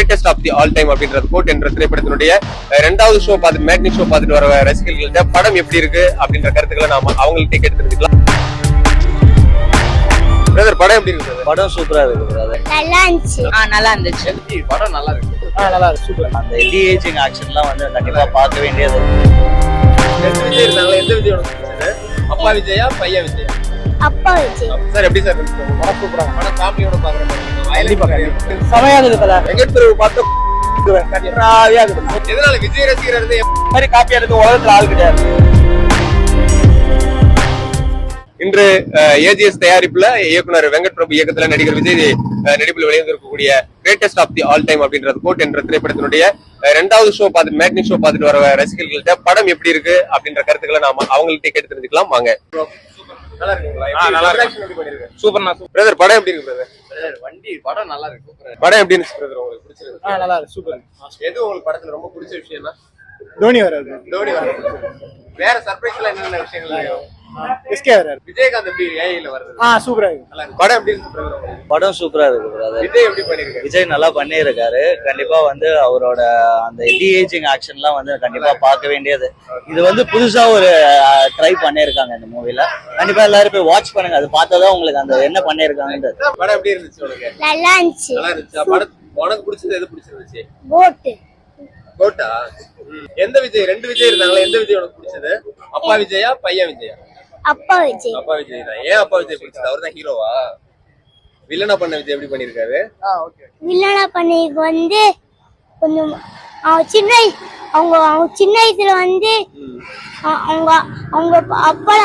Greatest of the all time அப்படின்றது GOAT என்ற திரைப்படத்தினுடைய ரெண்டாவது ஷோ பார்த்து மேட்னி ஷோ பார்த்துட்டு வர ரசிகர்கள்ட்ட படம் எப்படி இருக்கு அப்படின்ற கருத்துக்களை நாம அவங்கள்ட்ட கேட்டு தெரிஞ்சுக்கலாம். பிரதர் படம் எப்படி இருக்கு? படம் சூப்பரா இருக்கு பிரதர் நல்லா இருந்துச்சு. ஆ நல்லா இருந்துச்சு? படம் நல்லா இருக்கு. நல்லா இருக்கு சூப்பர் அந்த டிஏஜிங் ஆக்ஷன்லாம் வந்து கண்டிப்பா பார்க்க வேண்டியது. ரெண்டு விஜய் இருந்தாங்களா எந்த விஜய் உனக்கு பிடிச்சது அப்பா விஜயா பையன் விஜயா? அப்பா சார் எப்படி சார். செமையா இருக்குது பார்த்த எதனால விஜய் ரசிகர் இருந்து மாதிரி உலகத்துல ஆள் கிடையாது. இன்று ஏஜிஎஸ் தயாரிப்புல இயக்குனர் வெங்கட் பிரபு இயக்கத்துல நடிகர் விஜய் நடிப்பில் வெளிவந்திருக்கக்கூடிய greatest of the all time அப்படின்றது கோட் என்ற திரைப்படத்தினுடைய ரெண்டாவது ஷோ பார்த்து மேட்னி ஷோ பார்த்துட்டு வர ரசிகர்கள்ட்ட படம் எப்படி இருக்கு அப்படின்ற கருத்துக்களை நாம அவங்கள்ட்ட கேட்டு தெரிஞ்சுக்கலாம். வாங்க. நல்லா இருக்குங்களா நல்லா இருக்கு சூப்பர்ண்ணா பிரதர் படம் எப்படி இருக்கு பிரதர் வண்டி படம் நல்லா இருக்கு படம் எப்படி இருந்துச்சு பிரதர் உங்களுக்கு பிடிச்சிருக்கு நல்லா இருக்கு சூப்பர் எது உங்களுக்கு படத்துல ரொம்ப பிடிச்ச விஷயம்னா? தோனி வராது. தோனி வர வேற சர்ப்ரைஸ்ல என்னென்ன விஷயங்கள் எஸ்கே விஜயகாந்த் எப்படி ஏஐல வருது? ஆ சூப்பரா இருக்கு. நல்லா இருக்கு. படம் எப்படி இருக்கு? படம் சூப்பரா இருக்கு பிரதர் விஜய் எப்படி பண்ணிருக்காரு? விஜய் நல்லா பண்ணியிருக்காரு. கண்டிப்பா வந்து அவரோட அந்த டிஏஜிங் ஆக்ஷன்லாம் வந்து கண்டிப்பா பார்க்க வேண்டியது. இது வந்து புதுசா ஒரு ட்ரை பண்ணியிருக்காங்க இந்த மூவில கண்டிப்பா எல்லாரும் போய் வாட்ச் பண்ணுங்க. அது பார்த்தா தான் உங்களுக்கு அந்த என்ன பண்ணியிருக்காங்கன்றது. படம் எப்படி இருந்துச்சு நல்லா இருந்துச்சு. நல்லா இருந்துச்சா. படம் உனக்கு பிடிச்சது எது பிடிச்சிருந்துச்சு? போட்டு. கோட்டா எந்த விஜய்? ரெண்டு விஜய் இருந்தாங்களா? எந்த விஜய் உனக்கு பிடிச்சது? அப்பா விஜயா பையன் விஜயா? அப்பா விஜய். அப்பா விஜய் தான். ஏன் அப்பா விஜய் பிடிச்சது? அவர் தான் ஹீரோவா வில்லனா பண்ண விஜய் எப்படி பண்ணிருக்காரு? வில்லனா பண்ணிக்கு வந்து கொஞ்சம் அவன் சின்ன வயசு அவங்க அவங்க சின்ன வயசுல வந்து அவங்க அவங்க அப்பா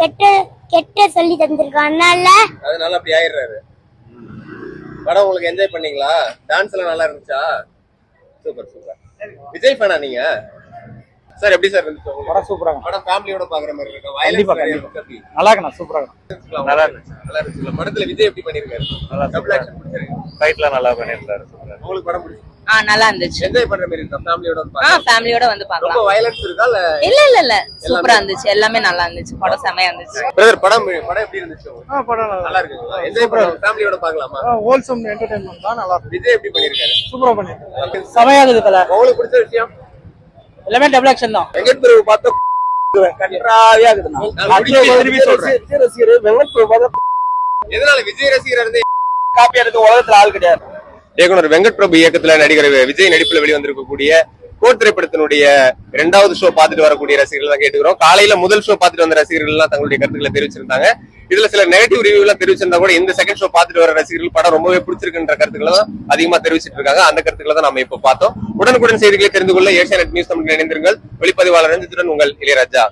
கெட்ட கெட்ட சொல்லி தந்திருக்காங்கனால அதனால அப்படி ஆயிடுறாரு. படம் உங்களுக்கு என்ஜாய் பண்ணீங்களா? டான்ஸ் எல்லாம் நல்லா இருந்துச்சா? சூப்பர் சூப்பர் விஜய் ஃபேனா நீங்க? சார் எப்படி சார் இருந்துச்சு? படம் சூப்பரா படம் ஃபேமிலியோட பாக்குற மாதிரி இருக்கு? கண்டிப்பா. இருக்கு. நல்லா இருக்குண்ணா சூப்பரா நல்லா இருந்துச்சு. நல்லா இருந்துச்சு. படத்துல விஜய் எப்படி பண்ணிருக்காரு? டபுள் ஆக்ஷன் பிடிச்சிருக்கு ஃபைட்லாம் நல்லா பண்ணியிருந்தாரு உங்களுக்கு படம் பிடிச்சி ஆ நல்லா இருந்துச்சு. என்ஜாய் பண்ற மாதிரி இருக்கா? ஃபேமிலியோட வந்து ஆ ஃபேமிலியோட வந்து ரொம்ப பார்க்கலாம். வயலன்ஸ் இருக்கா? இல்ல இல்ல இல்ல இல்ல. சூப்பரா இருந்துச்சு. எல்லாமே நல்லா இருந்துச்சு. படம் செமையா இருந்துச்சு. பிரதர் படம் படம் எப்படி இருந்துச்சு? ஆ படம் நல்லா இருக்குங்களா? என்ஜாய் பண்ண ஃபேமிலியோட பார்க்கலாமா? ஹோல்சம் என்டர்டைன்மெண்ட் தான் நல்லா இருக்கு விஜய் எப்படி பண்ணிருக்காரு? சூப்பரா பண்ணியிருக்காரு செமையா இருக்குது உங்களுக்கு பிடிச்ச விஷயம்? எல்லாமே டபுள் ஆக்ஷன் தான். வெங்கட் பிரபு பார்த்த கன்றாவியா விஜய் ரசிகர் வெங்கட் பிரபு பார்த்தா எதனால விஜய் ரசிகர் இருந்து காப்பியா இருக்கு உலகத்துல ஆள் கிடையாது. இயக்குனர் வெங்கட் பிரபு இயக்கத்துல நடிகர் விஜய் நடிப்புல வெளிவந்திருக்கக்கூடிய கோட் திரைப்படத்தினுடைய இரண்டாவது ஷோ பார்த்துட்டு வரக்கூடிய ரசிகர்கள் தான் கேட்டுக்கிறோம். காலையில முதல் ஷோ பார்த்துட்டு வந்த ரசிகர்கள் எல்லாம் தங்களுடைய கருத்துக்களை தெரிவிச்சிருந்தாங்க. இதுல சில நெகட்டிவ் ரிவ்யூ எல்லாம் தெரிவிச்சிருந்தா கூட இந்த செகண்ட் ஷோ பார்த்துட்டு வர ரசிகர்கள் படம் ரொம்பவே பிடிச்சிருக்குன்ற கருத்துக்களை தான் அதிகமா தெரிவிச்சிட்டு இருக்காங்க அந்த கருத்துக்களை தான் நம்ம இப்ப பார்த்தோம். உடனுக்குடன் செய்திகளை தெரிந்து கொள்ள ஏஷியா நியூஸ் தமிழ் இணைந்திருங்கள். ஒளிப்பதிவாளர் ரஞ்சித்துடன் உங்கள் இளையராஜா.